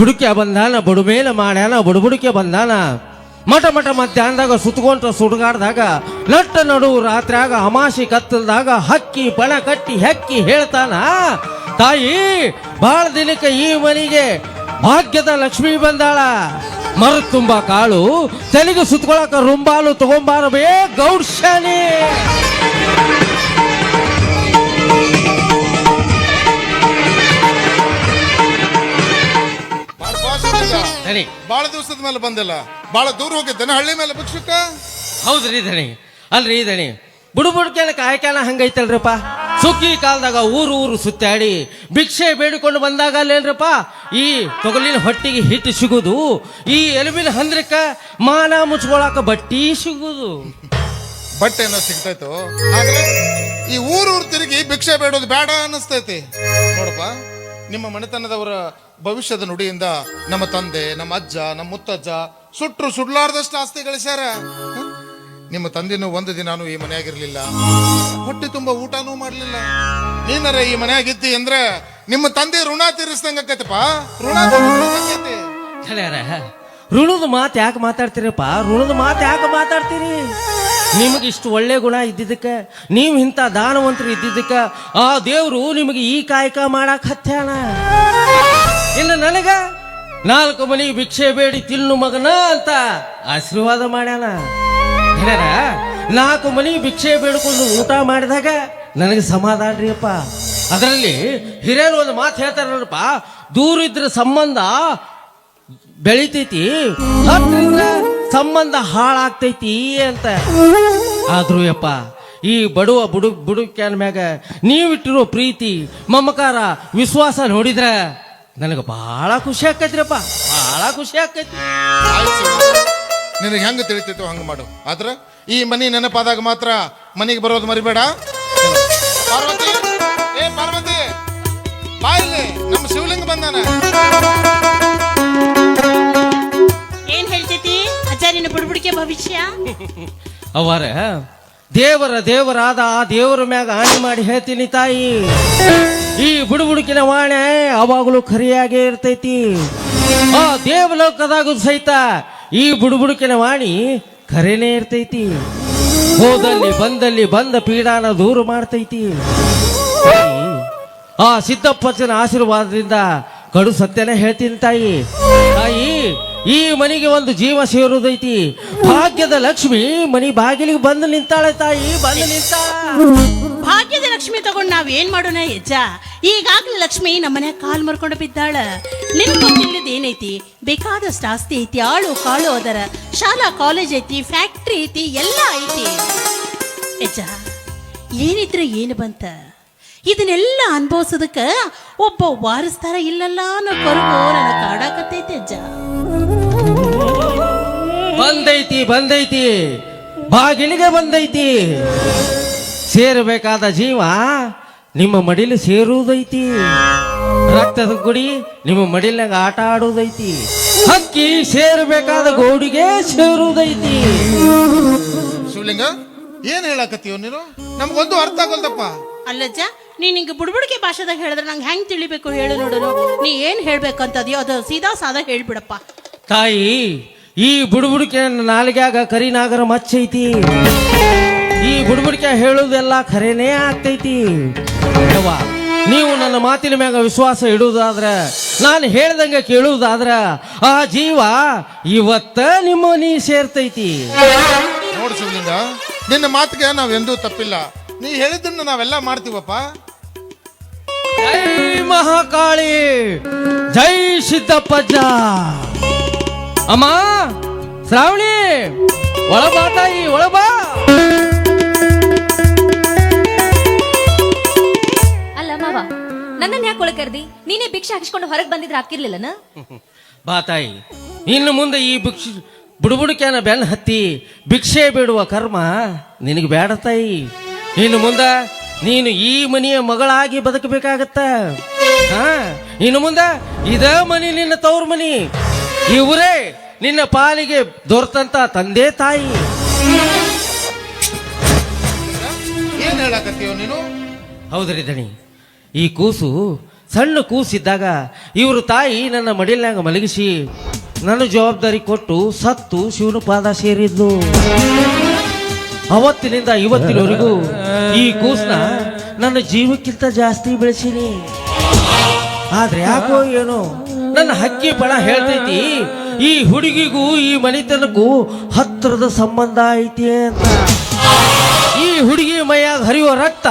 ಬುಡುಕ್ಯ ಬಂದಾನ, ಬಡ ಮೇಲೆ ಮಾಡ್ಯಾನ ಬುಡುಬುಡುಕೆ ಬಂದಾನ. ಮಠ ಮಠ ಮಧ್ಯಾಹ್ನದಾಗ ಸುತ್ತಕೊಂತ ಸುಡುಗಾಡ್ದಾಗ, ನಟ್ಟ ನಡು ರಾತ್ರಿಯಾಗ ಅಮಾಸಿ ಕತ್ತಲ್ದಾಗ ಹಕ್ಕಿ ಬಣ ಕಟ್ಟಿ ಹೆಕ್ಕಿ ಹೇಳ್ತಾನ, ತಾಯಿ, ಬಾಳ ದಿನಕ್ಕೆ ಈ ಮನೆಗೆ ಭಾಗ್ಯದ ಲಕ್ಷ್ಮಿ ಬಂದಾಳ. ಮರ ತುಂಬ ಕಾಳು, ತಲೆಗೆ ಸುತ್ಕೊಳಕ ರುಂಬಾಲು ತಗೊಂಬಾರ ಬೇ ಗೌಡ್ಶಾನಿ ದಣಿ ಬಹಳ ದಿವಸದ ಮೇಲೆ ಬಂದಿಲ್ಲ. ಬಹಳ ದೂರ ಹೋಗಿದ್ದೇನೆ ಹಳ್ಳಿ ಮೇಲೆ ಭಿಕ್ಷುಕ? ಹೌದ್ರಿ ಧಣಿ. ಅಲ್ರಿ ಧಣಿ. ಬುಡು ಬುಡ್ಕೆನ ಕಾಯ್ಕಾನ ಹಂಗೈತಲ್ರಪ್ಪ? ಸುಗ್ಗಿ ಕಾಲದಾಗ ಊರು ಊರು ಸುತ್ತಾಡಿ ಭಿಕ್ಷೆ ಬೇಡಿಕೊಂಡು ಬಂದಾಗ ಅಲ್ಲೇನ್ರಪ್ಪ? ಈ ತೊಗಲಿನ ಹೊಟ್ಟಿಗೆ ಹಿಟ್ಟು ಸಿಗುದು ಈ ಎಲುಬಿನ ಹಂದ್ರಕ್ಕ ಮಾನ ಮುಚ್ಕೊಳಕ ಬಟ್ಟಿ ಸಿಗುದು. ಬಟ್ಟೆ ಏನೋ ಸಿಗ್ತೈತು? ಈ ಈ ಊರೂರು ತಿರುಗಿ ಭಿಕ್ಷೆ ಬೇಡೋದು ಬೇಡ ಅನ್ನಿಸ್ತೈತಿ. ನೋಡಪ್ಪ ನಿಮ್ಮ ಮನೆತನದವರ ಭವಿಷ್ಯದ ನುಡಿಯಿಂದ ನಮ್ಮ ತಂದೆ, ನಮ್ಮ ಅಜ್ಜ, ನಮ್ಮ ಮುತ್ತಜ್ಜ ಸುಟ್ರು ಸುಡ್ಲಾರ್ದಷ್ಟು ಆಸ್ತಿ ಗಳಿಸ್ಯಾರ ನಿಮ್ಮ ತಂದೆನೂ ಒಂದು ದಿನಾನು ಈ ಮನೆಯಾಗಿರ್ಲಿಲ್ಲ. ಹೊಟ್ಟೆ ತುಂಬಾ ಊಟನೂ ಮಾಡಲಿಲ್ಲ. ನೀನರ ಈ ಮನೆಯಾಗಿದ್ದಿ ಅಂದ್ರೆ ನಿಮ್ಮ ತಂದೆ ಋಣ ತೀರಿಸ್ದಂಗ ಆಕೈತಪ್ಪ. ಋಣ ಋಣದ ಮಾತು ಯಾಕೆ ಮಾತಾಡ್ತೀರಪ್ಪ? ಋಣದ ಮಾತು ಯಾಕೆ ಮಾತಾಡ್ತೀರಿ? ನಿಮಗೆ ಇಷ್ಟು ಒಳ್ಳೆ ಗುಣ ಇದ್ದಿದ್ದಕ್ಕೆ, ನೀವು ಇಂಥ ದಾನವಂತರು ಇದ್ದಿದ್ದಕ್ಕೆ ಆ ದೇವರು ನಿಮಗೆ ಈ ಕಾಯಕ ಮಾಡಕ್ ಹತ್ಯಾನ? ಇನ್ನು ನನಗ ನಾಲ್ಕು ಮನಿ ಭಿಕ್ಷೆ ಬೇಡಿ ತಿನ್ನು ಮಗನ ಅಂತ ಆಶೀರ್ವಾದ ಮಾಡ್ಯಾನ. ನಾಲ್ಕು ಮನಿ ಭಿಕ್ಷೆ ಬೇಡ್ಕೊಂಡು ಊಟ ಮಾಡಿದಾಗ ನನಗೆ ಸಮಾಧಾನ ರೀಪ್ಪ ಅದರಲ್ಲಿ ಹಿರಿಯರು ಒಂದು ಮಾತು ಹೇಳ್ತಾರಪ್ಪ ದೂರ ಇದ್ರ ಸಂಬಂಧ ಬೆಳಿತೈತಿ ಸಂಬಂಧ ಹಾಳಾಗ್ತೈತಿ ಅಂತ. ಆದ್ರೂ ಯಪ್ಪ, ಈ ಬಡುವ ಬುಡು, ಬುಡುಕ್ಯಾನ ಮ್ಯಾಗ ನೀವಿಟ್ಟಿರೋ ಪ್ರೀತಿ, ಮಮಕಾರ, ವಿಶ್ವಾಸ ನೋಡಿದ್ರ ನನಗೆ ಬಹಳ ಖುಷಿ ಆಕೈತ್ರಿಪ್ಪ ಬಹಳ ಖುಷಿ ಆಕೈತಿ ನಿನಗೆ ಹೆಂಗ ತಿಳಿತೈತೋ ಹಂಗೆ ಮಾಡು. ಆದ್ರ ಈ ಮನಿ ನೆನಪಾದಾಗ ಮಾತ್ರ ಮನೆಗೆ ಬರೋದು ಮರಿಬೇಡ. ಪಾರ್ವತಿ ಏ ಪಾರ್ವತಿ ಬಾ ಇಲ್ಲಿ ನಮ್ಮ ಶಿವಲಿಂಗ ಬಂದಾನ. ಏನ್ ಹೇಳ್ತೈತಿ ಆಚಾರ್ಯನ ಬುಡ್ಬುಡಿಕೆ ಭವಿಷ್ಯ? ಅವರ ದೇವರ ದೇವರಾದ ಆ ದೇವರ ಮ್ಯಾಗ ಹಾನಿ ಮಾಡಿ ಹೇಳ್ತೀನಿ ತಾಯಿ. ಈ ಬುಡುಬುಡುಕಿನ ವಾಣೆ ಅವಾಗಲೂ ಖರಿಯಾಗೆ ಇರ್ತೈತಿ. ಆ ದೇವಲೋಕದಾಗೂ ಸಹಿತ ಈ ಬುಡುಬುಡುಕಿನ ವಾಣಿ ಖರೇನೇ ಇರ್ತೈತಿ. ಹೋದಲ್ಲಿ ಬಂದಲ್ಲಿ ಬಂದ ಪೀಡಾನ ದೂರ ಮಾಡ್ತೈತಿ. ಆ ಸಿದ್ದಪ್ಪಚ್ಚನ ಆಶೀರ್ವಾದದಿಂದ ಕಡು ಸತ್ಯನೇ ಹೇಳ್ತೀನಿ ತಾಯಿ. ತಾಯಿ, ಈ ಮನೆಗೆ ಒಂದು ಜೀವ ಸೇರುವುದೈತಿ ಭಾಗ್ಯದ ಲಕ್ಷ್ಮಿ ಮನಿ ಬಾಗಿಲಿಗೆ ಬಂದು ನಿಂತಾಳೆ ತಾಯಿ, ಬಂದು ನಿಂತಾಳ ಭಾಗ್ಯದ ಲಕ್ಷ್ಮಿ ತಗೊಂಡು ನಾವ್ ಏನ್ ಮಾಡೋಣ, ಯಜ್ಜ? ಈಗಾಗ್ಲೇ ಲಕ್ಷ್ಮಿ ನಮ್ಮನೆ ಕಾಲ್ ಮರ್ಕೊಂಡು ಬಿದ್ದಾಳ. ನಿನ್ ಗೊತ್ತಿಲ್ಲದ ಏನೈತಿ? ಬೇಕಾದಷ್ಟು ಆಸ್ತಿ ಐತಿ, ಆಳು ಕಾಳು ಅದರ. ಶಾಲಾ, ಕಾಲೇಜ್ ಐತಿ, ಫ್ಯಾಕ್ಟ್ರಿ ಐತಿ, ಎಲ್ಲ ಐತಿ. ಯಜ್ಜ, ಏನಿದ್ರೆ ಏನು ಬಂತ? ಇದನ್ನೆಲ್ಲ ಅನ್ಭವಿಸೋದಕ್ಕ ಒಬ್ಬ ವಾರಸ್ತಾರ ಇಲ್ಲಲ್ಲ ಅನ್ನೋ ಕೊರಗು ನನ್ನ ಕಾಡಾಕತ್ತೈತಿ ಅಜ್ಜ ಬಂದೈತಿ ಬಂದೈತಿ. ಬಾಗಿಲಿಗೆ ಬಂದೈತಿ. ಸೇರಬೇಕಾದ ಜೀವ ನಿಮ್ಮ ಮಡಿಲು ಸೇರುವುದೈತಿ. ರಕ್ತದ ಗುಡಿ ನಿಮ್ಮ ಮಡಿಲಾಗ ಆಟ ಆಡುವುದೈತಿ. ಹಕ್ಕಿ ಸೇರಬೇಕಾದ ಗೋಡಿಗೆ ಸೇರುವುದೈತಿ. ಶಿವಲಿಂಗ ಏನ್ ಹೇಳಕತ್ತೀವ ನೀನು? ನಮ್ಗೊಂದು ಅರ್ಥ ಆಗಲ್ದಪ್ಪ. ಅಲ್ಲಜ್ಜ ನೀನ್ ಹಿಂಗ ಬುಡ್ಬುಡಿಕೆ ಭಾಷೆದಾಗ ಹೇಳಿದ್ರೆ ನಂಗೆ ಹೆಂಗ್ ತಿಳಿಬೇಕು ಹೇಳು ನೋಡೋನು ನೀ ಏನ್ ಹೇಳ್ಬೇಕಂತದ್ಯೋ ಅದು ಸೀದಾ ಸಾದ ಹೇಳ್ಬಿಡಪ್ಪ. ತಾಯಿ ಈ ಬುಡ್ಬುಡಿಕೆ ನಾಲಿಗ್ಯಾಗ ಕರಿನಾಗರ ಮಚ್ಚೈತಿ. ಈ ಗುಡ್ಬುಡಿಕೆ ಹೇಳುವುದೆಲ್ಲ ಖರೇನೇ ಆಗ್ತೈತಿ? ಯವ್ವ, ನೀವು ನನ್ನ ಮಾತಿನ ಮ್ಯಾಗ ವಿಶ್ವಾಸ ಇಡುವುದಾದ್ರೆ ನಾನು ಹೇಳ್ದಂಗೆ ಕೇಳುವುದಾದ್ರೆ ಆ ಜೀವ ಇವತ್ತ ನಿಮ್ಮ ನೀ ಸೇರ್ತೈತಿ. ನೋಡು ಶಿವಲಿಂಗ ನಿನ್ನ ಮಾತಿಗೆ ನಾವೆಂದೂ ತಪ್ಪಿಲ್ಲ. ನೀ ಹೇಳಿದ್ದನ್ನ ನಾವೆಲ್ಲ ಮಾಡ್ತೀವಪ್ಪ. ಜೈ ಮಹಾಕಾಳಿ ಜೈ ಸಿದ್ದಪ್ಪಜ್ಜ. ಅಮ್ಮ ಶ್ರಾವಣಿ ಒಳಬಾ ತಾಯಿ ಒಳಬಾ. ನನ್ನನ್ನ ಯಾಕೆ ಒಳಗೆ ಕರೆದಿ? ನೀನೇ ಭಿಕ್ಷೆ ಹಾಕಿಸ್ಕೊಂಡು ಹೊರಗೆ ಬಂದಿದ್ರೆ ಹಾಕಿರ್ಲಿಲ್ಲನ ಬಾ ತಾಯಿ ಇನ್ನು ಮುಂದೆ ಈ ಭಿಕ್ಷೆ ಬುಡುಬುಡುಕ್ಯಾನ ಬೆನ್ನ ಹತ್ತಿ ಭಿಕ್ಷೆ ಬೇಡುವ ಕರ್ಮ ನಿನಗೆ ಬೇಡ ತಾಯಿ. ಇನ್ನು ಮುಂದೆ ನೀನು ಈ ಮನೆಯ ಮಗಳಾಗಿ ಬದುಕಬೇಕಾಗತ್ತ. ಹಾ ಇನ್ನು ಮುಂದೆ ಇದ ಮನಿ ನಿನ್ನ ತವ್ರ ಮನಿ. ಇವರೇ ನಿನ್ನ ಪಾಲಿಗೆ ದೊರೆತಂತ ತಂದೆ ತಾಯಿ. ಏನ್ ಹೇಳಕತ್ತೀವ ನೀನು? ಹೌದ್ರಿ ದಣಿ. ಈ ಕೂಸು ಸಣ್ಣ ಕೂಸಿದ್ದಾಗ ಇವ್ರ ತಾಯಿ ನನ್ನ ಮಡಿಲ್ನಾಗ ಮಲಗಿಸಿ ನನ್ನ ಜವಾಬ್ದಾರಿ ಕೊಟ್ಟು ಸತ್ತು ಶಿವನ ಪಾದ ಸೇರಿದ್ದು ಅವತ್ತಿನಿಂದ ಇವತ್ತಿನವರೆಗೂ ಈ ಕೂಸನ್ನ ನನ್ನ ಜೀವಕ್ಕಿಂತ ಜಾಸ್ತಿ ಬೆಳೆಸೀನಿ. ಆದ್ರೆ ಯಾಕೋ ಏನೋ ನನ್ನ ಹಕ್ಕಿ ಬಣ ಹೇಳ್ತೈತಿ, ಈ ಹುಡುಗಿಗೂ ಈ ಮನೆತನಕ್ಕೂ ಹತ್ತಿರದ ಸಂಬಂಧ ಐತಿ ಅಂತ. ಈ ಹುಡುಗಿ ಮೈಯಾಗ ಹರಿಯೋ ರಕ್ತ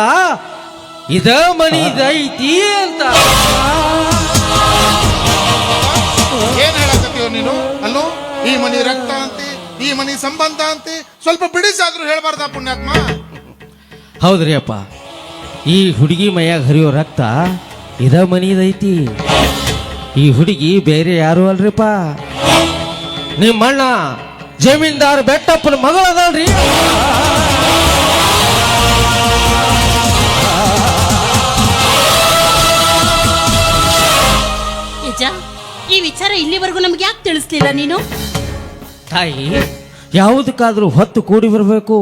ಇದ ಮನಿದೈತಿ ಅಂತ. ಏನ್ ಹೇಳಕತ್ತೀವ ನೀನು? ಅಲ್ಲೋ ಈ ಮನಿ ರಕ್ತ ಅಂತಿ ಈ ಮನಿ ಸಂಬಂಧ ಅಂತಿ ಸ್ವಲ್ಪ ಬಿಡಿಸಾದ್ರೂ ಹೇಳ್ಬಾರ್ದ ಪುಣ್ಯಾತ್ಮ? ಹೌದ್ರಿ ಅಪ್ಪ ಈ ಹುಡುಗಿ ಮೈಯಾಗ ಹರಿಯೋ ರಕ್ತ ಇದ ಮನಿದೈತಿ. ಈ ಹುಡುಗಿ ಬೇರೆ ಯಾರು ಅಲ್ರಿಪ್ಪ. ನಿಮ್ಮಣ್ಣ ಜಮೀನ್ದಾರ್ ಬೆಟ್ಟಪ್ಪನ ಮಗಳದಲ್ರಿ. ಯಜ ಈ ವಿಚಾರ ಇಲ್ಲಿವರೆಗೂ ನಮ್ಗೆ ಯಾಕೆ ತಿಳಿಸ್ಲಿಲ್ಲ ನೀನು? ತಾಯಿ, ಯಾವುದಕ್ಕಾದ್ರೂ ಹೊತ್ತು ಕೂಡಿ ಬರಬೇಕು.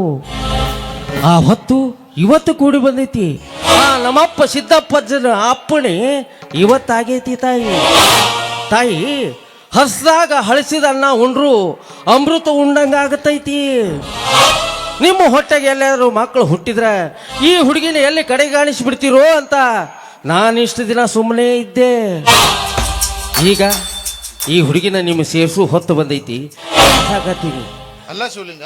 ಆ ಹೊತ್ತು ಇವತ್ತು ಕೂಡಿ ಬಂದೈತಿ. ಆ ನಮ್ಮಪ್ಪ ಸಿದ್ದಪ್ಪಜ್ಜನ ಅಪ್ಪಣೆ ಇವತ್ತಾಗೈತಿ ತಾಯಿ. ತಾಯಿ ಹಸ್ದಾಗ ಹಳಸಿದ ಅನ್ನ ಉಂಡ್ರು ಅಮೃತ ಉಂಡಂಗ ಆಗತೈತಿ. ನಿಮ್ಮ ಹೊಟ್ಟೆಗೆ ಎಲ್ಲಾದ್ರು ಮಕ್ಕಳು ಹುಟ್ಟಿದ್ರೆ ಈ ಹುಡುಗಿನ ಎಲ್ಲಿ ಕಡೆಗಾಣಿಸ್ಬಿಡ್ತೀರೋ ಅಂತ ನಾನು ಇಷ್ಟು ದಿನ ಸುಮ್ಮನೆ ಇದ್ದೆ. ಈಗ ಈ ಹುಡುಗಿನ ನಿಮ್ಮ ಸೇರಿಸು ಹೊತ್ತು ಬಂದೈತಿ. ಅಲ್ಲ ಶಿವಲಿಂಗ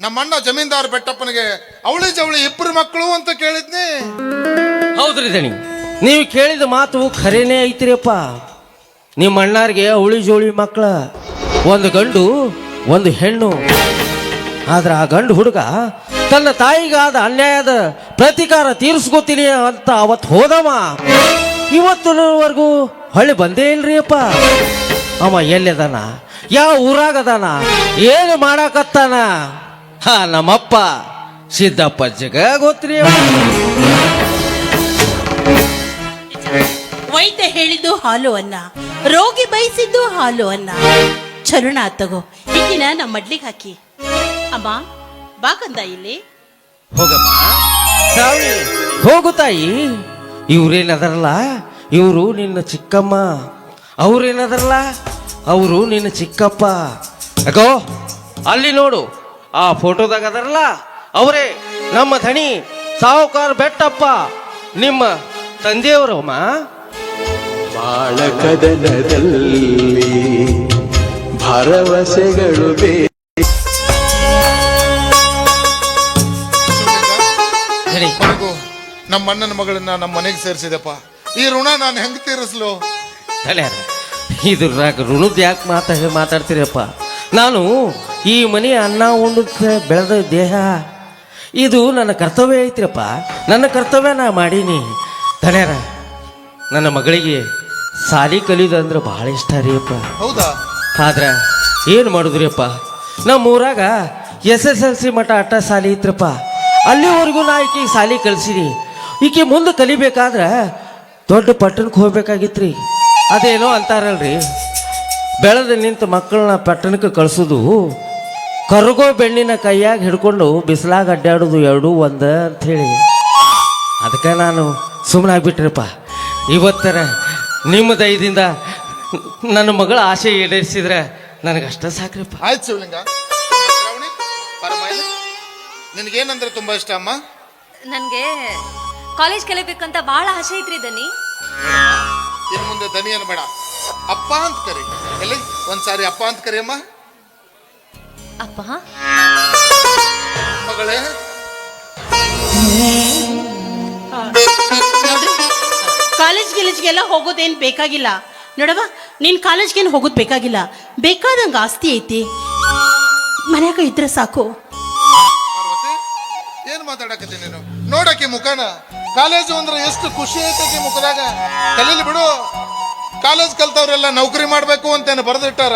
ನಮ್ಮಣ್ಣ ಜಮೀನ್ದಾರ್ ಬೆಟ್ಟಪ್ಪನಿಗೆ ಅವಳಿ ಜವಳಿ ಇಬ್ಬರು ಮಕ್ಕಳು ಅಂತ ಕೇಳಿದ್ನಿ. ಹೌದ್ರಿ ದಣಿ ನೀವು ಕೇಳಿದ ಮಾತು ಖರೇನೇ ಐತ್ರಿಯಪ್ಪ. ನಿಮ್ಮ ಅಣ್ಣಾರಿಗೆ ಅವಳಿ ಜೋಳಿ ಮಕ್ಕಳ ಒಂದು ಗಂಡು ಒಂದು ಹೆಣ್ಣು. ಆದ್ರೆ ಆ ಗಂಡು ಹುಡುಗ ತನ್ನ ತಾಯಿಗಾದ ಅನ್ಯಾಯದ ಪ್ರತಿಕಾರ ತೀರಿಸ್ಕೋತೀನಿ ಅಂತ ಅವತ್ತು ಹೋದವ. ಇವತ್ತಿನವರೆಗೂ ಹೊಳ್ಳಿ ಬಂದೇ ಇಲ್ರಿ ಅಪ್ಪ ಅವ ಎಲ್ಲಿದಾನ? ಯಾವ ಊರಾಗದಾನ? ಏನು ಮಾಡಾಕತ್ತಾನ? ಹಾ ನಮ್ಮಪ್ಪ ಸಿದ್ದಪ್ಪ ಜಗ ಗೊತ್ತ್ರಿ. ವೈದ್ಯ ಹೇಳಿದ್ದು ಹಾಲು ಅನ್ನ ರೋಗಿ ಬಯಸಿದ್ದು ಹಾಲು ಅನ್ನ. ಚರುಣ ತಗೋ ಹಿಟ್ಟಿನ ನಮ್ಮ ಮಡ್ಲಿಗೆ ಹಾಕಿ. ಅಮ್ಮ ಬಾಕಂದ ಇಲ್ಲಿ. ಹೋಗಮ್ಮ. ಹೋಗು ತಾಯಿ. ಇವ್ರೇನದಾರಲ್ಲ? ಇವರು ನಿನ್ನ ಚಿಕ್ಕಮ್ಮ. ಅವ್ರೇನದಾರಲ್ಲ? ಅವರು ನಿನ್ನ ಚಿಕ್ಕಪ್ಪ. ಯಾಕೋ ಅಲ್ಲಿ ನೋಡು. ಆ ಫೋಟೋದಾಗ ಅದಾರಲ್ಲ? ಅವರೇ, ನಮ್ಮ ಧಣಿ ಸಾವುಕಾರ ಬೆಟ್ಟಪ್ಪ. ನಿಮ್ಮ ತಂದೆಯವರಮ್ಮ ಬಾಳಕದನದಲ್ಲಿ ಭರವಸೆಗಳು ಬೇ ನಮ್ಮ ಅಣ್ಣನ ಮಗಳನ್ನ ನಮ್ಮ ಮನೆಗೆ ಸೇರಿಸಿದೆಪ್ಪ. ಈ ಋಣ ನಾನು ಹೆಂಗ್ ತೀರಿಸ್ಲು? ತಲೆಯಾರ ಇದು ಋಣದ ಯಾಕೆ ಮಾತಾ ಮಾತಾಡ್ತೀರಪ್ಪ? ನಾನು ಈ ಮನೆ ಅನ್ನ ಉಂಡು ಬೆಳೆದ ದೇಹ ಇದು ನನ್ನ ಕರ್ತವ್ಯ ಐತ್ರಪ್ಪ. ನನ್ನ ಕರ್ತವ್ಯ ನಾ ಮಾಡೀನಿ. ತಲೆಯಾರ ನನ್ನ ಮಗಳಿಗೆ ಸಾಲಿ ಕಲಿಯೋದು ಅಂದ್ರೆ ಭಾಳ ಇಷ್ಟ ರೀ ಅಪ್ಪ. ಹೌದಾ? ಆದ್ರೆ ಏನು ಮಾಡುದ್ರಿಯಪ್ಪ ನಮ್ಮ ಊರಾಗ ಎಸ್ ಎಸ್ ಎಲ್ ಸಿ ಮಠ ಅಟ್ಟ ಸಾಲಿ ಇತ್ರಪ್ಪ. ಅಲ್ಲಿವರೆಗೂ ನಾ ಈಕಿಗೆ ಸಾಲಿ ಕಲ್ಸೀನಿ ಈಕೆ ಮುಂದೆ ಕಲಿಬೇಕಾದ್ರೆ ದೊಡ್ಡ ಪಟ್ಟಣಕ್ಕೆ ಹೋಗ್ಬೇಕಾಗಿತ್ರಿ. ಅದೇನೋ ಅಂತಾರಲ್ರಿ. ಬೆಳೆದ ನಿಂತ ಮಕ್ಕಳನ್ನ ಪಟ್ಟಣಕ್ಕೆ ಕಳಿಸೋದು ಕರಗೋ ಬೆಣ್ಣಿನ ಕೈಯಾಗ ಹಿಡ್ಕೊಂಡು ಬಿಸಿಲಾಗ ಅಡ್ಡಾಡೋದು ಎರಡೂ ಒಂದ ಅಂಥೇಳಿ. ಅದಕ್ಕೆ ನಾನು ಸುಮ್ಮನೆ ಆಗ್ಬಿಟ್ರಪ್ಪ. ಇವತ್ತರ ನಿಮ್ಮ ದಯದಿಂದ ನನ್ನ ಮಗಳ ಆಸೆ ಈಡೇರಿಸಿದ್ರೆ ನನಗಷ್ಟ ಸಾಕ್ರಪ್ಪ. ಆಯ್ತು ಶಿವಲಿಂಗ. ನಿನಗೇನಂದ್ರೆ ತುಂಬಾ ಇಷ್ಟ ಅಮ್ಮ? ನನ್ಗೆ ಕಾಲೇಜ್ ಕಲಿಬೇಕಂತ ಬಹಳ ಆಸೆ ಐತ್ರಿ ದನಿ ಇನ್ ಮುಂದೆ ದನಿ ಬೇಡ. ಅಪ್ಪ ಅಂತ ಕರಿ. ಎಲ್ಲಿ? ಒಂದ್ಸಾರಿ ಅಪ್ಪ ಅಂತ ಕರಿಯಮ್ಮ ಅಪ್ಪ? ಮಗಳೇ. ನೋಡ್ರಿ ಕಾಲೇಜ್ ಗಿಲೇಜ್ಗೆಲ್ಲ ಹೋಗೋದೇನ್ ಬೇಕಾಗಿಲ್ಲ. ನೋಡವ ನೀನ್ ಕಾಲೇಜ್ಗೇನು ಹೋಗೋದು ಬೇಕಾಗಿಲ್ಲ. ಬೇಕಾದಂಗ ಆಸ್ತಿ ಐತಿ. ಮನ್ಯಾಗ ಇದ್ರೆ ಸಾಕು. ಪಾರ್ವತಿ ಏನ್ ಮಾತಾಡಕತ್ತೀನಿ ನೀನು? ನೋಡಕ್ಕೆ ಮುಖನ? ಕಾಲೇಜು ಅಂದ್ರೆ ಎಷ್ಟು ಖುಷಿ ಐತೈತಿ ಮುಖದಾಗ. ಕಲೀಲಿ ಬಿಡು. ಕಾಲೇಜ್ ಕಲ್ತವ್ರೆಲ್ಲ ನೌಕರಿ ಮಾಡಬೇಕು ಅಂತೇನು ಬರೆದಿಟ್ಟಾರ?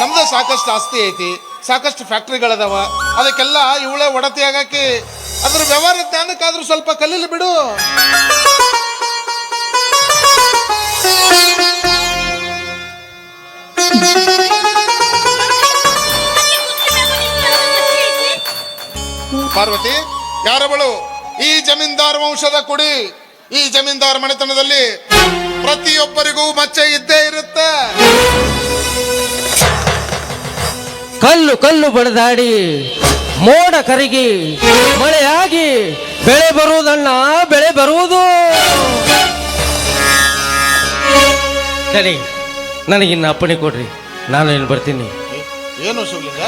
ನಮ್ದು ಸಾಕಷ್ಟು ಆಸ್ತಿ ಐತಿ. ಸಾಕಷ್ಟು ಫ್ಯಾಕ್ಟ್ರಿಗಳದಾವ. ಅದಕ್ಕೆಲ್ಲ ಇವಳೆ ಒಡತಿ ಆಗಾಕಿ ಅದ್ರ ವ್ಯವಹಾರ ಜ್ಞಾನಕ್ಕಾದ್ರೂ ಸ್ವಲ್ಪ ಕಲೀಲಿ ಬಿಡು. ಪಾರ್ವತಿ, ಯಾರವಳು? ಈ ಜಮೀನ್ದಾರ್ ವಂಶದ ಕುಡಿ ಈ ಜಮೀನ್ದಾರ್ ಮನೆತನದಲ್ಲಿ ಪ್ರತಿಯೊಬ್ಬರಿಗೂ ಮಚ್ಚೆ ಇದ್ದೇ ಇರುತ್ತೆ. ಕಲ್ಲು ಕಲ್ಲು ಬಡದಾಡಿ ಮೋಡ ಕರಗಿ ಮಳೆಯಾಗಿ ಬೆಳೆ ಬರುವುದಣ್ಣ ಬೆಳೆ ಬರುವುದು. ಸರಿ ನನಗಿನ್ನ ಅಪ್ಪಣೆ ಕೊಡ್ರಿ ನಾನು ಏನು ಬರ್ತೀನಿ. ಏನು ಶಿವಲಿಂಗ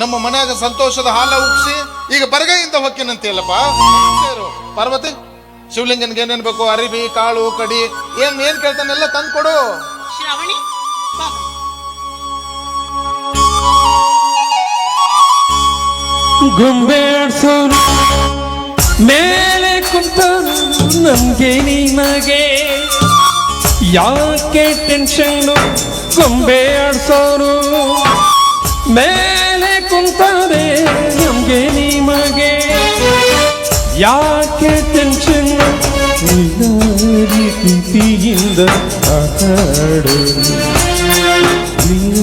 ನಮ್ಮ ಮನ್ಯಾಗ ಸಂತೋಷದ ಹಾಲ ಉಗ್ಸಿ ಈಗ ಬರಗೈಯಿಂದ ಹೊಕ್ಕಿನಂತೀಯಲ್ಲಪ್ಪ ಸೇರು ಪಾರ್ವತಿ ಶಿವಲಿಂಗನ್ಗೆ ಏನೇನ್ ಬೇಕು? ಅರಿಬಿ ಕಾಳು ಕಡಿ ಏನ್ ಏನ್ ಕೇಳ್ತಾನೆಲ್ಲ ತಂದು ಕೊಡು. ಶ್ರಾವಣಿ ಬಾ. ಗೊಂಬೆ ಆಡ್ಸೋನು ಮೇಲೆ ಕುಂತ ನಮ್ಗೆ ನಿಮಗೆ ಯಾಕೆ ಟೆನ್ಷನ್ನು ಗೊಂಬೆ ಆಡ್ಸೋನು ಮೇಲೆ ಕುಂತಾರೆ ನಮ್ಗೆ ನಿಮಗೆ. ಯಾಕೆ ಟೆನ್ಷನ್ ಪ್ರೀತಿಯಿಂದ ಆಟಾಡು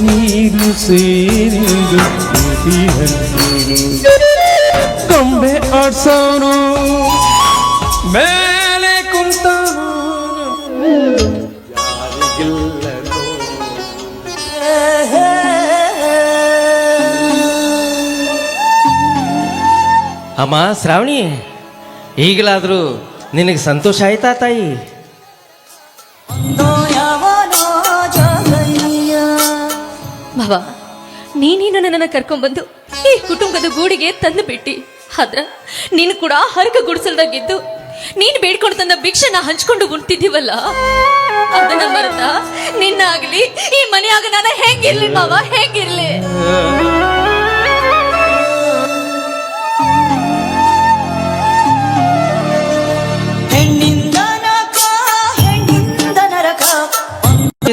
ನೀರು ಸೇರಿದು ಕೊಂಬೆ ಆಡ್ಸೋನು ಮೇಲೆ ಶ್ರಾವಣಿ ಈಗಲಾದರೂ ನಿನಗೆ ಸಂತೋಷ ಆಯ್ತಾ ತಾಯಿ? ಮಾವ ನೀನೇನು ನನ್ನನ್ನು ಕರ್ಕೊಂಡ್ಬಂದು ಈ ಕುಟುಂಬದ ಗೂಡಿಗೆ ತಂದು ಬಿಟ್ಟಿ ಆದ್ರ ನೀನು ಕೂಡ ಹರಕ ಗುಡಿಸಲ್ದಾಗಿದ್ದು ನೀನು ಬೇಡ್ಕೊಂಡು ತಂದ ಭಿಕ್ಷನ ಹಂಚ್ಕೊಂಡು ಉಣ್ತಿದ್ದೀವಲ್ಲ? ಅದನ್ನ ಮರೆತ ನಿನ್ನಾಗ್ಲಿ ಈ ಮನೆಯಾಗ ನಾನು ಹೆಂಗಿರ್ಲಿ ಮಾವ ಹೆಂಗಿರ್ಲಿ?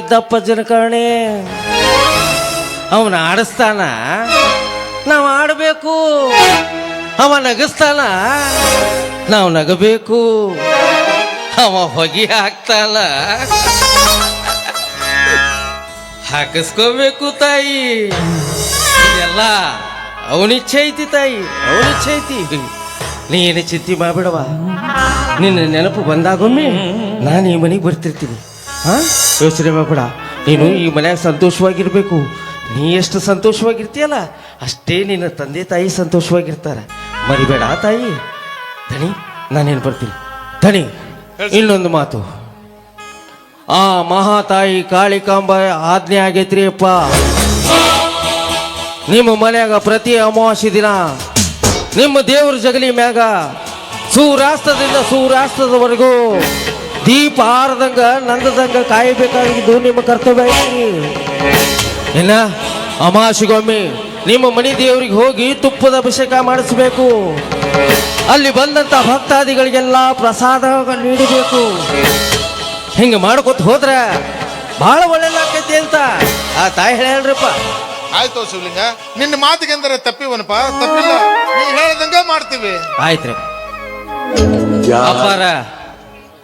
ಸಿದ್ದಪ್ಪ ಜನಕರ್ಣೆ ಅವನ ಆಡಿಸ್ತಾನ. ನಾವು ಆಡಬೇಕು. ಅವ ನಗಸ್ತಾನ. ನಾವು ನಗಬೇಕು. ಅವ ಹೊಗೆ ಹಾಕ್ತಾನ. ಹಾಕಿಸ್ಕೋಬೇಕು ತಾಯಿ. ಇದೆಲ್ಲ ಅವನಿಚ್ಛೆ ಐತಿ ತಾಯಿ. ಅವನಿಚ್ಛೆ ಐತಿ. ನೀನು ಚಿಂತೆ ಮಾಡ್ಬಿಡವ ನಿನ್ನ ನೆನಪು ಬಂದಾಗೊಮ್ಮೆ ನಾನು ಈ ಮನೆಗೆ ಬರ್ತಿರ್ತೀನಿ. ಯೋಚನೆ ಮಾಡ್ಬೇಡ. ನೀನು ಈ ಮನ್ಯಾಗ ಸಂತೋಷವಾಗಿರ್ಬೇಕು. ನೀ ಎಷ್ಟು ಸಂತೋಷವಾಗಿರ್ತೀಯಲ್ಲ ಅಷ್ಟೇ ನಿನ್ನ ತಂದೆ ತಾಯಿ ಸಂತೋಷವಾಗಿರ್ತಾರ. ಮರಿಬೇಡ ತಾಯಿ. ದಣಿ ನಾನೇನು ಬರ್ತೀನಿ. ಧಣಿ ಇನ್ನೊಂದು ಮಾತು. ಆ ಮಹಾತಾಯಿ ಕಾಳಿಕಾಂಬ ಆಜ್ಞೆ ಆಗೈತ್ರಿ ಅಪ್ಪ ನಿಮ್ಮ ಮನ್ಯಾಗ ಪ್ರತಿ ಅಮಾವಾಸ್ಯೆ ದಿನ ನಿಮ್ಮ ದೇವ್ರ ಜಗಲಿ ಮ್ಯಾಗ ಸೂರ್ಯಾಸ್ತದಿಂದ ಸೂರ್ಯಾಸ್ತದವರೆಗೂ ದೀಪ ಆರದಂಗ ನಂದದಂಗ ಕಾಯಬೇಕಾಗಿದ್ದು ನಿಮ್ಮ ಕರ್ತವ್ಯ ಇಲ್ಲ ಅಮಾಶಿಗೊಮ್ಮೆ ನಿಮ್ಮ ಮನೆ ದೇವರಿಗೆ ಹೋಗಿ ತುಪ್ಪದ ಅಭಿಷೇಕ ಮಾಡಿಸ್ಬೇಕು. ಅಲ್ಲಿ ಬಂದಂತ ಭಕ್ತಾದಿಗಳಿಗೆಲ್ಲ ಪ್ರಸಾದ ನೀಡಬೇಕು. ಹಿಂಗೆ ಮಾಡ್ಕೊತ ಹೋದ್ರ ಬಹಳ ಒಳ್ಳೇದಾಗ್ತೈತಿ ಅಂತ. ಆ ತಾಯಿ ಹೇಳ್ರಪ್ಪ. ಆಯ್ತು ಶಿವಲಿಂಗ ನಿನ್ನ ಮಾತಿಗೆ ಅಂದರೆ ತಪ್ಪಿವನಪ್ಪ. ತಪ್ಪಿಲ್ಲ ನೀವು ಹೇಳ್ದಂಗ ಮಾಡ್ತೀವಿ. ಆಯ್ತ್ರಿ. ಅಪ್ಪಾರ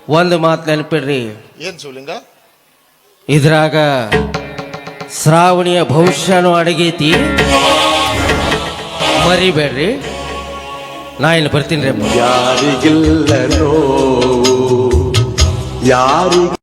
ಒಂದು ಮಾತು ನೆನಪಿಡ್ರಿ. ಏನು ಶಿವಲಿಂಗ? ಇದ್ರಾಗ ಶ್ರಾವಣಿಯ ಭವಿಷ್ಯನೂ ಅಡಗೈತಿ. ಮರಿಬೇಡ್ರಿ. ನಾ ಇಲ್ಲಿ ಬರ್ತೀನಿ ರೀ ಯಾರಿಗಿಲ್ಲ ನೋವು ಯಾರಿಗಿಲ್ಲ